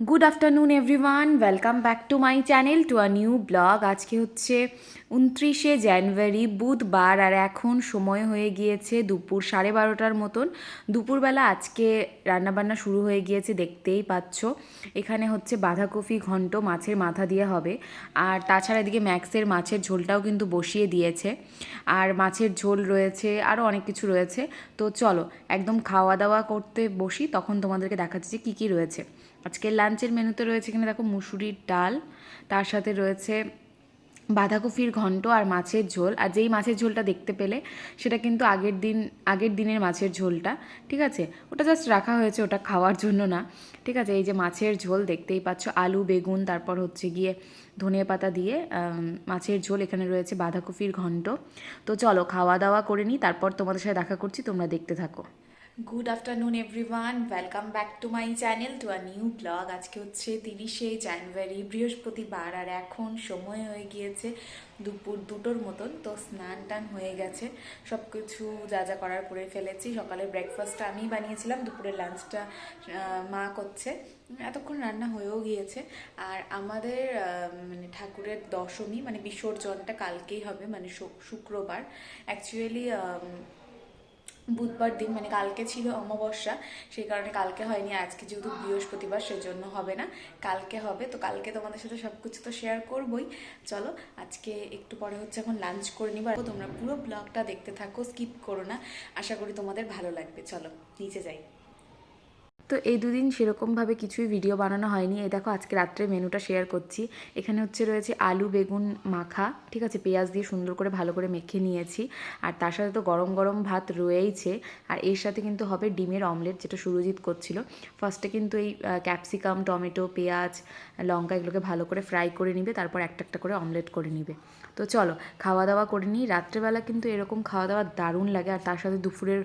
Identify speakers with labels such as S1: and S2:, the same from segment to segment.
S1: Good afternoon everyone welcome back to my channel to a new blog আজকে হচ্ছে উনত্রিশে জানুয়ারি, বুধবার, আর এখন সময় হয়ে গিয়েছে দুপুর সাড়ে বারোটার মতন। দুপুরবেলা আজকে রান্নাবান্না শুরু হয়ে গিয়েছে, দেখতেই পাচ্ছ। এখানে হচ্ছে বাঁধাকপি ঘন্ট মাছের মাথা দিয়ে হবে। আর তাছাড়া এদিকে ম্যাক্সের মাছের ঝোলটাও কিন্তু বসিয়ে দিয়েছে। আর মাছের ঝোল রয়েছে, আরও অনেক কিছু রয়েছে। তো চলো, একদম খাওয়া দাওয়া করতে বসি। তখন তোমাদেরকে দেখাচ্ছি যে কী কী রয়েছে। আজকে লাঞ্চের মেনুতে রয়েছে এখানে দেখো মুসুরির ডাল, তার সাথে রয়েছে বাঁধাকপির ঘন্ট আর মাছের ঝোল। আর যেই মাছের ঝোলটা দেখতে পেলে, সেটা কিন্তু আগের দিন, আগের দিনের মাছের ঝোলটা, ঠিক আছে? ওটা জাস্ট রাখা হয়েছে, ওটা খাওয়ার জন্য না, ঠিক আছে? এই যে মাছের ঝোল দেখতেই পাচ্ছ, আলু, বেগুন, তারপর হচ্ছে গিয়ে ধনিয়া পাতা দিয়ে মাছের ঝোল, এখানে রয়েছে বাঁধাকপির ঘন্ট। তো চলো, খাওয়া দাওয়া করে নিই, তারপর তোমাদের সাথে দেখা করছি, তোমরা দেখতে থাকো। Good afternoon everyone welcome back to my channel to a new blog আজকে হচ্ছে তিরিশে জানুয়ারি, বৃহস্পতিবার, আর এখন সময় হয়ে গিয়েছে দুপুর দুটোর মতন, তো স্নান টান হয়ে গেছে। সব কিছু যা যা করার করে ফেলেছি। সকালের ব্রেকফাস্টটা আমিই বানিয়েছিলাম দুপুরের লাঞ্চটা মা করছে। এতক্ষণ রান্না হয়েও গিয়েছে। আর আমাদের মানে ঠাকুরের দশমী মানে বিসর্জনটা কালকেই হবে মানে শুক্রবার। অ্যাকচুয়ালি বুধবার দিন মানে কালকে ছিল অমাবস্যা, সেই কারণে কালকে হয়নি। আজকে যেহেতু বৃহস্পতিবার, সেজন্য হবে না। কালকে হবে, তো কালকে তোমাদের সাথে সব কিছু তো শেয়ার করবই। চলো, আজকে একটু পরে হচ্ছে এখন লাঞ্চ করে নিবার তোমরা পুরো ব্লগটা দেখতে থাকো স্কিপ করো না। আশা করি তোমাদের ভালো লাগবে। চলো, নিচে যাই। তো এই দুদিন সেরকমভাবে কিছুই ভিডিও বানানো হয়নি। এই দেখো, আজকে রাত্রে মেনুটা শেয়ার করছি। এখানে হচ্ছে রয়েছে আলু, বেগুন, মাখা, ঠিক আছে? পেঁয়াজ দিয়ে সুন্দর করে ভালো করে মেখে নিয়েছি। আর তার সাথে তো গরম গরম ভাত রয়েইছে। আর এর সাথে কিন্তু হবে ডিমের অমলেট যেটা সুরজিৎ করছিল। ফার্স্টে কিন্তু এই ক্যাপসিকাম টমেটো পেঁয়াজ, লঙ্কা এগুলোকে ভালো করে ফ্রাই করে নিবে। তারপর একটা একটা করে অমলেট করে নিবে। তো চলো খাওয়া দাওয়া করে নিই রাত্রেবেলা কিন্তু এরকম খাওয়া দাওয়া দারুণ লাগে। আর তার সাথে দুপুরের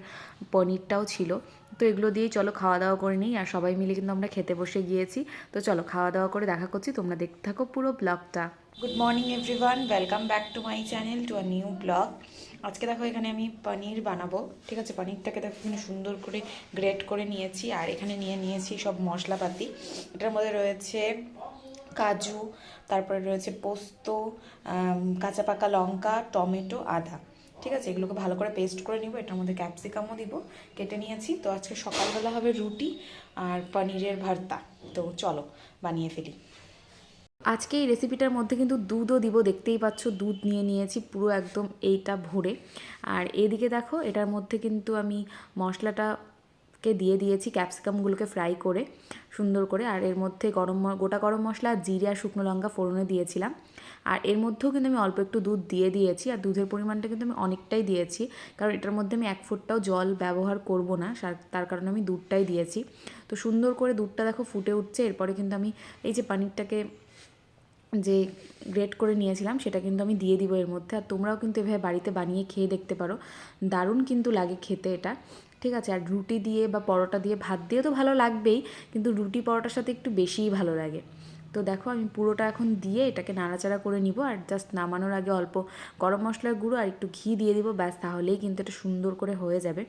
S1: পনিরটাও ছিল। তো এগুলো দিয়েই চলো খাওয়া দাওয়া করে নিই। আর সবাই মিলে কিন্তু আমরা খেতে বসে গিয়েছি। তো চলো খাওয়া দাওয়া করে দেখা করছি। তোমরা দেখতে থাকো পুরো ব্লগটা। Good morning everyone welcome back to my channel to a new blog আজকে দেখো এখানে আমি পনির বানাবো। ঠিক আছে? পনিরটাকে দেখো এখানে সুন্দর করে গ্রেট করে নিয়েছি। আর এখানে নিয়ে নিয়েছি সব মশলাপাতি। এটার মধ্যে রয়েছে কাজু, তারপরে রয়েছে পোস্ত কাঁচা পাকা লঙ্কা, টমেটো, আদা। ঠিক আছে, এগুলোকে ভালো করে পেস্ট করে নিব, এটার মধ্যে ক্যাপসিকামও দিব, কেটে নিয়েছি। তো আজকে সকালবেলা হবে রুটি আর পনিরের ভর্তা। তো চলো, বানিয়ে ফেলি। আজকে এই রেসিপিটার মধ্যে কিন্তু দুধও দিব, দেখতেই পাচ্ছ, দুধ নিয়ে নিয়েছি, পুরো একদম এইটা ভরে। আর এদিকে দেখো, এটার মধ্যে কিন্তু আমি মশলাটাকে দিয়ে দিয়েছি ক্যাপসিকামগুলোকে ফ্রাই করে, সুন্দর করে। আর এর মধ্যে গরম গোটা গরম মশলা, জিরে আর শুকনো লঙ্কা ফোড়নে দিয়েছিলাম। আর এর মধ্যেও কিন্তু আমি অল্প একটু দুধ দিয়ে দিয়েছি। আর দুধের পরিমাণটা কিন্তু আমি অনেকটাই দিয়েছি। কারণ এটার মধ্যে আমি এক ফুটটাও জল ব্যবহার করব না। তার কারণে আমি দুধটাই দিয়েছি। তো সুন্দর করে দুধটা দেখো ফুটে উঠছে। এরপরে কিন্তু আমি এই যে পানিরটাকে যে গ্রেট করে নিয়েছিলাম, সেটা কিন্তু আমি দিয়ে দিব এর মধ্যে। আর তোমরাও কিন্তু এভাবে বাড়িতে বানিয়ে খেয়ে দেখতে পারো। দারুণ কিন্তু লাগে খেতে এটা। ঠিক আছে? আর রুটি দিয়ে বা পরোটা দিয়ে ভাত দিয়ে তো ভালো লাগবেই, কিন্তু রুটি পরোটার সাথে একটু বেশিই ভালো লাগে। তো দেখো আমি পুরোটা এখন দিয়ে এটাকে নাড়াচাড়া করে নিব আর জাস্ট নামানোর আগে অল্প গরম মশলার গুঁড়ো আর একটু ঘি দিয়ে দিব, ব্যাস তাহলেই কিন্তু এটা সুন্দর করে হয়ে যাবে।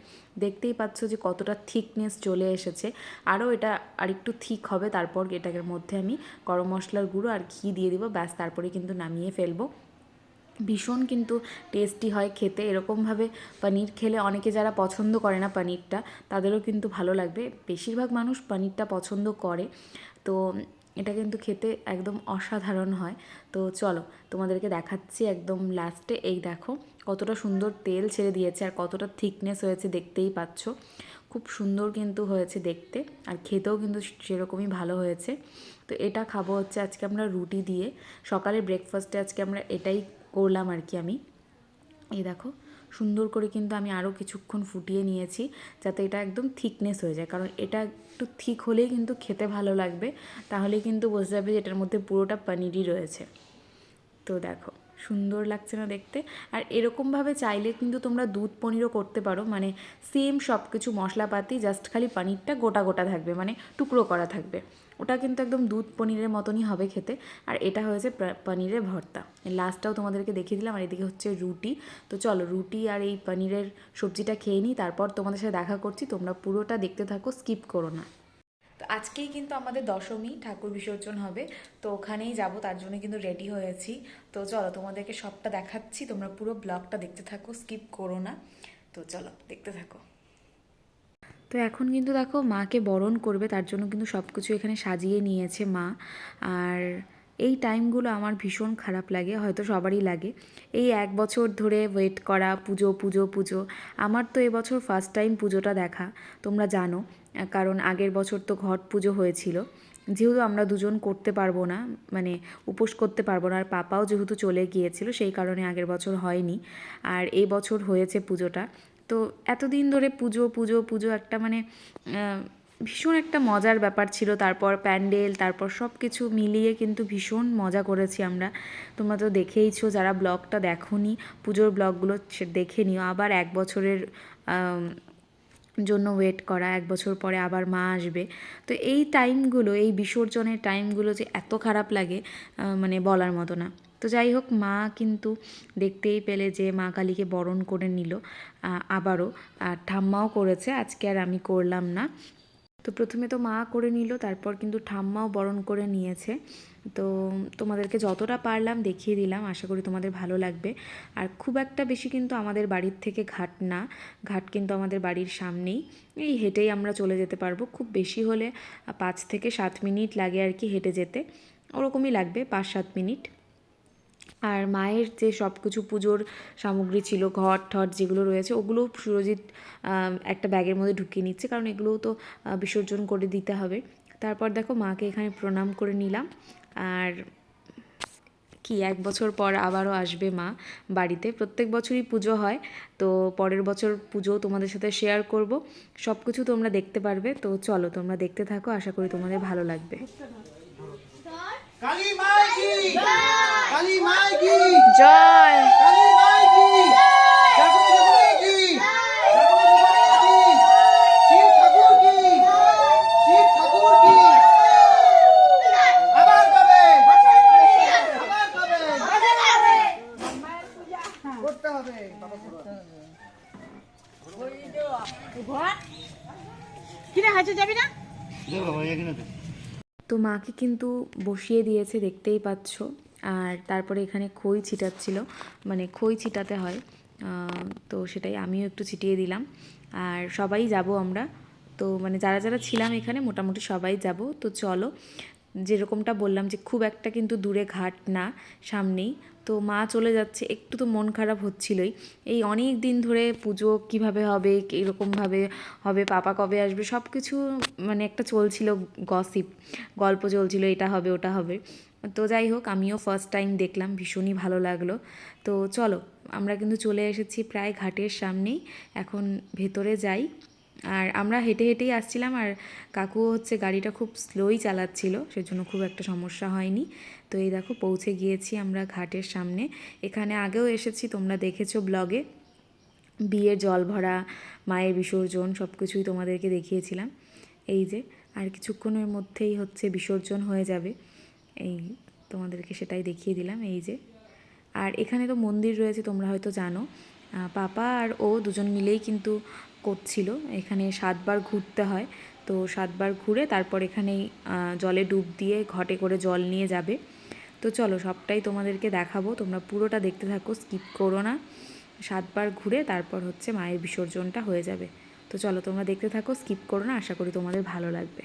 S1: দেখতেই পাচ্ছ যে কতটা থিকনেস চলে এসেছে। আরও এটা আর একটু থিক হবে, তারপর এটার মধ্যে আমি গরম মশলার গুঁড়ো আর ঘি দিয়ে দিব, ব্যাস তারপরে কিন্তু নামিয়ে ফেলব। ভীষণ কিন্তু টেস্টি হয় খেতে, এরকমভাবে পনির খেলে অনেকে যারা পছন্দ করে না পনিরটা, তাদেরও কিন্তু ভালো লাগবে। বেশিরভাগ মানুষ পনিরটা পছন্দ করে। তো এটা কিন্তু খেতে একদম অসাধারণ হয়। তো চলো, তোমাদেরকে দেখাচ্ছি একদম লাস্টে এই দেখো, কতটা সুন্দর তেল ছেড়ে দিয়েছে আর কতটা থিকনেস হয়েছে দেখতেই পাচ্ছ। খুব সুন্দর কিন্তু হয়েছে দেখতে আর খেতেও কিন্তু সেরকমই ভালো হয়েছে। তো এটা খাব হচ্ছে আজকে আমরা রুটি দিয়ে। সকালে ব্রেকফাস্টে আজকে আমরা এটাই করলাম আর কি আমি। এই দেখো সুন্দর করে কিন্তু আমি আরও কিছুক্ষণ ফুটিয়ে নিয়েছি, যাতে এটা একদম থিকনেস হয়ে যায়। কারণ এটা একটু থিক হলেই কিন্তু খেতে ভালো লাগবে। তাহলে কিন্তু বোঝা যাবে যে এটার মধ্যে পুরোটা পানিরই রয়েছে। তো দেখো। সুন্দর লাগছে না দেখতে। আর এরকমভাবে চাইলে কিন্তু তোমরা দুধ পনিরও করতে পারো। মানে সেম সব কিছু মশলাপাতি জাস্ট খালি পনিরটা গোটা গোটা থাকবে মানে টুকরো করা থাকবে। ওটা কিন্তু একদম দুধ পনিরের মতনই হবে খেতে। আর এটা হয়েছে পনিরের ভর্তা। লাস্টটাও তোমাদেরকে দেখিয়ে দিলাম। আর এদিকে হচ্ছে রুটি। তো চলো, রুটি আর এই পনিরের সবজিটা খেয়ে নিই। তারপর তোমাদের সাথে দেখা করছি। তোমরা পুরোটা দেখতে থাকো স্কিপ করো না। আজকেই কিন্তু আমাদের দশমী ঠাকুর বিসর্জন হবে, তো ওখানেই যাব, তার জন্য কিন্তু রেডি হয়েছি। তো চলো, তোমাদেরকে সবটা দেখাচ্ছি, তোমরা পুরো ব্লগটা দেখতে থাকো স্কিপ করো না। তো চলো, দেখতে থাকো। তো এখন কিন্তু দেখো, মাকে বরণ করবে, তার জন্য কিন্তু সব কিছু এখানে সাজিয়ে নিয়েছে মা। আর এই টাইমগুলো আমার ভীষণ খারাপ লাগে, হয়তো সবারই লাগে। এই এক বছর ধরে ওয়েট করা, পুজো পুজো পুজো। আমার তো এবছর ফার্স্ট টাইম পুজোটা দেখা, তোমরা জানো। কারণ আগের বছর তো ঘট পুজো হয়েছিল। যেহেতু আমরা দুজন করতে পারব না মানে উপোস করতে পারব না, আর পাপাও যেহেতু চলে গিয়েছিল, সেই কারণে আগের বছর হয়নি। আর এই বছর হয়েছে পুজোটা। তো এতদিন ধরে পুজো পুজো পুজো একটা মানে ভীষণ একটা মজার ব্যাপার ছিল। তারপর প্যান্ডেল, তারপর সব কিছু মিলিয়ে কিন্তু ভীষণ মজা করেছি আমরা। তোমরা তো দেখেইছো, যারা ব্লগটা দেখোনি, পুজোর ব্লগগুলো দেখে নিও। আবার এক বছরের জন্য ওয়েট করা, এক বছর পরে আবার মা আসবে। তো এই টাইমগুলো এই বিসর্জনের টাইমগুলো যে এত খারাপ লাগে মানে বলার মতো না। তো যাই হোক, মা কিন্তু দেখতেই পেলে যে মা কালীকে বরণ করে নিল আবারও। আর ঠাম্মাও করেছে, আজকে আর আমি করলাম না। তো প্রথমে তো মা করে নিল, তারপর কিন্তু ঠাম্মাও বরণ করে নিয়েছে। তো তোমাদেরকে যতটা পারলাম দেখিয়ে দিলাম, আশা করি তোমাদের ভালো লাগবে। আর খুব একটা বেশি কিন্তু আমাদের বাড়ির থেকে ঘাট না, ঘাট কিন্তু আমাদের বাড়ির সামনেই। এই হেঁটেই আমরা চলে যেতে পারব। খুব বেশি হলে পাঁচ থেকে সাত মিনিট লাগে আর কি হেঁটে যেতে। ওরকমই লাগবে, পাঁচ সাত মিনিট। আর মায়ের যে সব কিছু পুজোর সামগ্রী ছিল ঘট ঠট যেগুলো রয়েছে ওগুলো সুরজিৎ একটা ব্যাগের মধ্যে ঢুকিয়ে নিচ্ছে। কারণ এগুলোও তো বিসর্জন করে দিতে হবে। তারপর দেখো মাকে এখানে প্রণাম করে নিলাম। আর কি এক বছর পর আবারও আসবে মা বাড়িতে। প্রত্যেক বছরই পুজো হয় তো পরের বছর পুজো তোমাদের সাথে শেয়ার করব। সব কিছু তোমরা দেখতে পারবে তো চলো তোমরা দেখতে থাকো আশা করি তোমাদের ভালো লাগবে।
S2: কালী মাই কি কালী মাই কি
S1: জয়
S2: কালী মাই কি ঠাকুর ঠাকুর কি ঠাকুর ঠাকুর কি শিব ঠাকুর কি শিব ঠাকুর কি আবার কবে আবার কবে করতে হবে বাবা করতে হবে
S3: কিরে হাঁটে যাবি না?
S1: তো মাকে কিন্তু বসিয়ে দিয়েছে দেখতেই পাচ্ছ। আর তারপরে এখানে খই ছিটাচ্ছিল মানে খই ছিটাতে হয়। আহ, তো সেটাই আমিও একটু ছিটিয়ে দিলাম। আর সবাই যাব আমরা। তো মানে যারা যারা ছিলাম এখানে মোটামুটি সবাই যাব। তো চলো যেরকমটা বললাম যে খুব একটা কিন্তু দূরে ঘাট না, সামনেই। তো মা চলে যাচ্ছে, একটু তো মন খারাপ হচ্ছিলই। এই অনেক দিন ধরে পুজো কীভাবে হবে, কীরকমভাবে হবে, পাপা কবে আসবে সব কিছু মানে একটা চলছিল গসিপ। গল্প চলছিল, এটা হবে, ওটা হবে। তো যাই হোক, আমিও ফার্স্ট টাইম দেখলাম, ভীষণই ভালো লাগল। তো চলো, আমরা কিন্তু চলে এসেছি প্রায় ঘাটের সামনেই। এখন ভেতরে যাই। আর আমরা হেঁটে হেঁটেই আসছিলাম আর কাকু হচ্ছে গাড়িটা খুব স্লোই চালাচ্ছিল, সেজন্য খুব একটা সমস্যা হয়নি। তো এই দেখো পৌঁছে গিয়েছি আমরা ঘাটের সামনে। এখানে আগেও এসেছি, তোমরা দেখেছ ব্লগে বিয়ের জল ভরা, মায়ের বিসর্জন সব কিছুই তোমাদেরকে দেখিয়েছিলাম। এই যে, আর কিছুক্ষণের মধ্যেই হচ্ছে বিসর্জন হয়ে যাবে। এই তোমাদেরকে সেটাই দেখিয়ে দিলাম, এই যে। আর এখানে তো মন্দির রয়েছে, তোমরা হয়তো জানো। পাপা আর ও দুজন মিলেই কিন্তু করছিল। এখানে সাতবার ঘুরতে হয়। তো সাতবার ঘুরে তারপর এখানেই জলে ডুব দিয়ে ঘটে করে জল নিয়ে যাবে। তো চলো সবটাই তোমাদেরকে দেখাবো। তোমরা পুরোটা দেখতে থাকো, স্কিপ করো না। সাতবার ঘুরে তারপর হচ্ছে মায়ের বিসর্জনটা হয়ে যাবে। তো চলো তোমরা দেখতে থাকো, স্কিপ করো না। আশা করি তোমাদের ভালো লাগবে।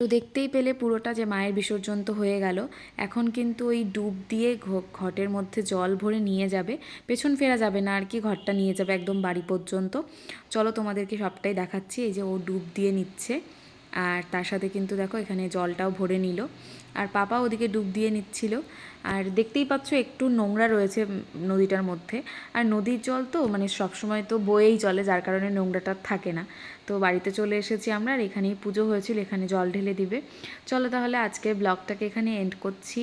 S1: তো দেখতেই পেলে পুরোটা যে মায়ের বিসর্জন তো হয়ে গেল। এখন কিন্তু ওই ডুব দিয়ে ঘটের মধ্যে জল ভরে নিয়ে যাবে। পেছন ফেরা যাবে না, আর কি ঘরটা নিয়ে যাবে একদম বাড়ি পর্যন্ত। চলো তোমাদেরকে সবটাই দেখাচ্ছি, এই যে ও ডুব দিয়ে নিচ্ছে। আর তার সাথে কিন্তু দেখো এখানে জলটাও ভরে নিল। আর পাপা ওদিকে ডুব দিয়ে নিচ্ছিল। আর দেখতেই পাচ্ছ একটু নোংরা রয়েছে নদীটার মধ্যে। আর নদীর জল তো মানে সবসময় তো বয়েই চলে, যার কারণে নোংরাটা থাকে না। তো বাড়িতে চলে এসেছি আমরা আর এখানেই পুজো হয়েছিল, এখানে জল ঢেলে দিবে। চলো তাহলে আজকের ব্লগটাকে এখানে এন্ড করছি।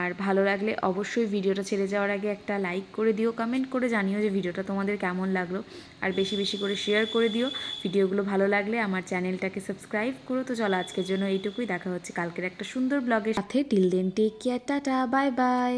S1: আর ভালো লাগলে অবশ্যই ভিডিওটা ছেড়ে যাওয়ার আগে একটা লাইক করে দিও কমেন্ট করে জানিও যে ভিডিওটা তোমাদের কেমন লাগল। আর বেশি বেশি করে শেয়ার করে দিও। ভিডিওগুলো ভালো লাগলে আমার চ্যানেলটাকে সাবস্ক্রাইব করো। তো চলো আজকের জন্য এইটুকুই। দেখা হচ্ছে কালকের একটা সুন্দর ব্লগের সাথে। Till then take care tata bye bye